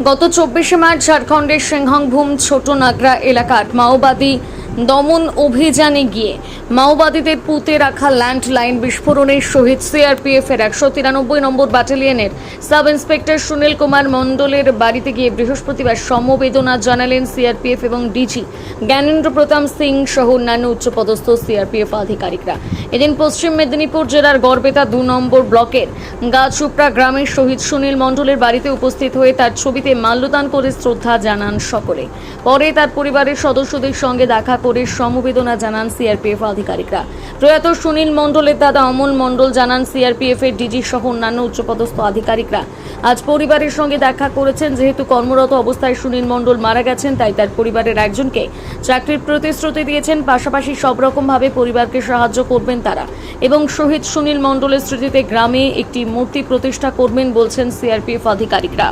গত চব্বিশে মার্চ ঝাড়খণ্ডের সিংহংভূম ছোট নাগরা এলাকার মাওবাদী দমন অভিযানে গিয়ে মাওবাদীদের পুঁতে রাখা ল্যান্ডলাইন বিস্ফোরণে শহীদ সিআরপিএফ এর একশো তিরানব্বই নম্বর ব্যাটালিয়নের সাব ইন্সপেক্টর সুনীল কুমার মণ্ডলের বাড়িতে গিয়ে বৃহস্পতিবার সমবেদনা জানালেন সিআরপিএফ এবং ডিজি। জ্ঞানেন্দ্র প্রতাপ সিং সহ অন্যান্য উচ্চপদস্থ সিআরপিএফ আধিকারিকরা। এদিন পশ্চিম মেদিনীপুর জেলার গড়বেতা দু নম্বর ব্লকের গাছুপড়া গ্রামের শহীদ সুনীল মণ্ডলের বাড়িতে উপস্থিত হয়ে তার ছবিতে মাল্যদান করে শ্রদ্ধা জানান সকলে। পরে তার পরিবারের সদস্যদের সঙ্গে দেখা করে সমবেদনা জানান সিআরপিএফ আধিকারিকরা। প্রয়াত সুনীল মণ্ডলের দাদা অমল মণ্ডল জানান সিআরপিএফ এর ডিজি সহ অন্যান্য উচ্চপদস্থ আধিকারিকরা। আজ পরিবারের সঙ্গে দেখা করেছেন, যেহেতু কর্মরত অবস্থায় সুনীল মণ্ডল মারা গেছেন, তাই তার পরিবারের একজনকে চাকরির প্রতিশ্রুতি দিয়েছেন। পাশাপাশি সব রকমভাবে পরিবারকে সাহায্য করবেন তারা এবং শহীদ সুনীল মণ্ডলের স্মৃতিতে গ্রামে একটি মূর্তি প্রতিষ্ঠা করবেন বলছেন সিআরপিএফ আধিকারিকরা।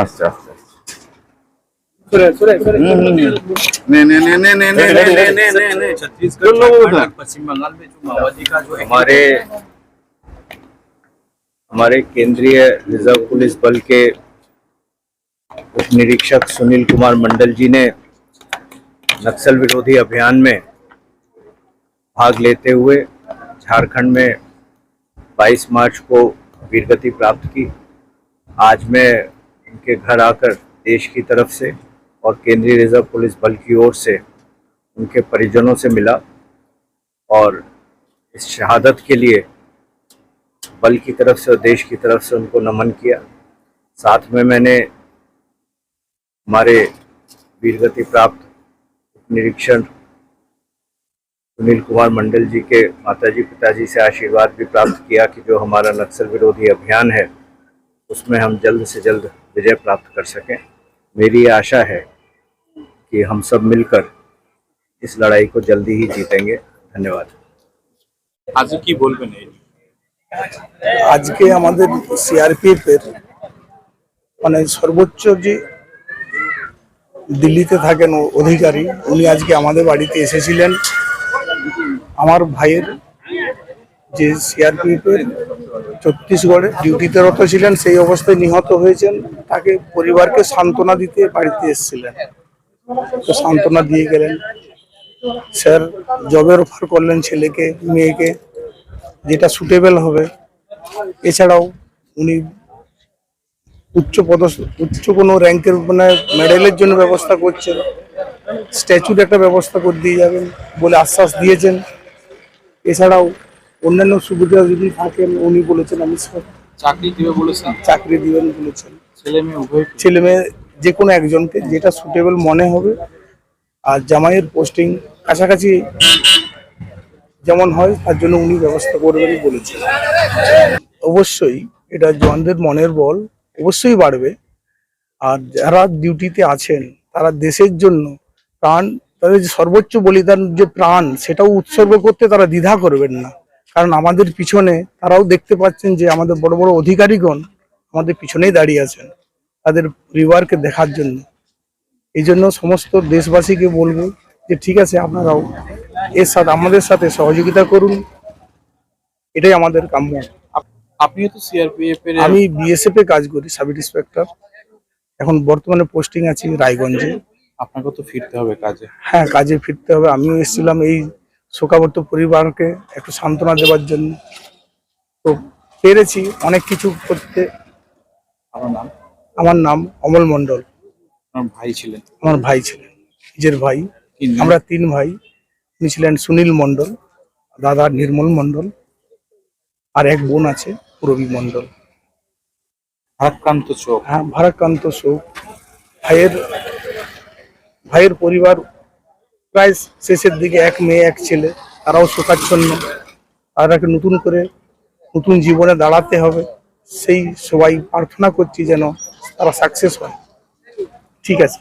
আচ্ছা छत्तीसगढ़ पश्चिम बंगाल में जो माओवादी का जो हमारे हमारे केंद्रीय रिज़र्व पुलिस बल के उप निरीक्षक सुनील कुमार मंडल जी ने नक्सल विरोधी अभियान में भाग लेते हुए झारखंड में 22 मार्च को वीरगति प्राप्त की। आज मैं इनके घर आकर देश की तरफ़ से और केंद्रीय रिज़र्व पुलिस बल की ओर से उनके परिजनों से मिला और इस शहादत के लिए बल की तरफ़ से और देश की तरफ़ से उनको नमन किया। साथ में मैंने हमारे वीरगति प्राप्त निरीक्षण सुनील कुमार मंडल जी के माताजी पिताजी से आशीर्वाद भी प्राप्त किया कि जो हमारा नक्सल विरोधी अभियान है उसमें हम जल्द से जल्द विजय प्राप्त कर सकें मेरी ये आशा है कि हम सब मिलकर इस लड़ाई को जल्दी ही जीतेंगे धन्यवाद आज की বলবেন এই নিয়ে? আজকে আমাদের সিআরপিএফ এর মানে সর্বোচ্চ যে দিল্লিতে থাকেন ও- অধিকারী উনি আজকে আমাদের বাড়িতে এসেছিলেন আমার ভাইয়ের যে সিআরপিএফ এর ছত্তিশগড়ে ডিউটিতে রত ছিলেন, সেই অবস্থায় নিহত হয়েছেন। তাকে পরিবারকে সান্ত্বনা দিতে বাড়িতে এসেছিলেন। তো সান্ত্বনা দিয়ে গেলেন। স্যার জবের অফার করলেন ছেলেকে, মেয়েকে, যেটা সুটেবল হবে। এছাড়াও উনি উচ্চ পদস্থ, উচ্চ কোনো র্যাঙ্কের মানে মেডেলের জন্য ব্যবস্থা করছেন। স্ট্যাচুর একটা ব্যবস্থা করে দিয়ে যাবেন বলে আশ্বাস দিয়েছেন। এছাড়াও অন্যান্য সুবিধা যদি থাকেন উনি বলেছেন আমি সব চাকরি দিবে বলেছেন? চাকরি দিবেন বলেছেন। ছেলে মেয়ে উভয় ছেলে মেয়ে যে কোনো একজনকে যেটা সুটেবল মনে হবে। আর জামাইয়ের পোস্টিং কাছাকাছি যেমন হয় তার জন্য উনি ব্যবস্থা করবেন বলেছেন। অবশ্যই এটা জওয়ানদের মনের বল অবশ্যই বাড়বে। আর যারা ডিউটিতে আছেন তারা দেশের জন্য প্রাণ তাদের যে সর্বোচ্চ বলিদান যে প্রাণ সেটাও উৎসর্গ করতে তারা দ্বিধা করবেন না। কারণ আমাদের পিছনে তারাও দেখতে পাচ্ছেন যে আমাদের বড় বড় অধিকারীগণ আমাদের পিছনেই দাঁড়িয়ে আছেন তাদের পরিবারকে দেখার জন্য। এই জন্য সমস্ত দেশবাসীকে বলব যে ঠিক আছে আপনারাও এর সাথে আমাদের সাথে সহযোগিতা করুন। এটাই আমাদের কাম্য। আপনিও তো সিআরপিএফ এর আমি বিএসএফ এ কাজ করি সাব ইন্সপেক্টর। এখন বর্তমানে পোস্টিং আছি রায়গঞ্জে। আপনাকে তো ফিরতে হবে কাজে। হ্যাঁ কাজে ফিরতে হবে। আমিও এসেছিলাম এই শোকাবর্ত পরিবারকে একটু সান্ত্বনা দেওয়ার জন্য। তো পেরেছি অনেক কিছু করতে। আমার নাম? আমার নাম অমল মণ্ডল। আমার ভাই ছিলেন। আমার ভাই ছিলেন নিজের ভাই। আমরা তিন ভাই উনি ছিলেন সুনীল মণ্ডল দাদা নির্মল মণ্ডল আর এক বোন আছে রবি মণ্ডল। ভারাক্রান্ত চোখ হ্যাঁ ভারাক্রান্ত শোক। ভাইয়ের ভাইয়ের পরিবার প্রায় শেষের দিকে এক মেয়ে, এক ছেলে, তারাও শোকাচ্ছন্ন। তাদেরকে নতুন করে নতুন জীবনে দাঁড়াতে হবে। সেই সবাই প্রার্থনা করছি যেন তারা সাকসেস হয়। ঠিক আছে।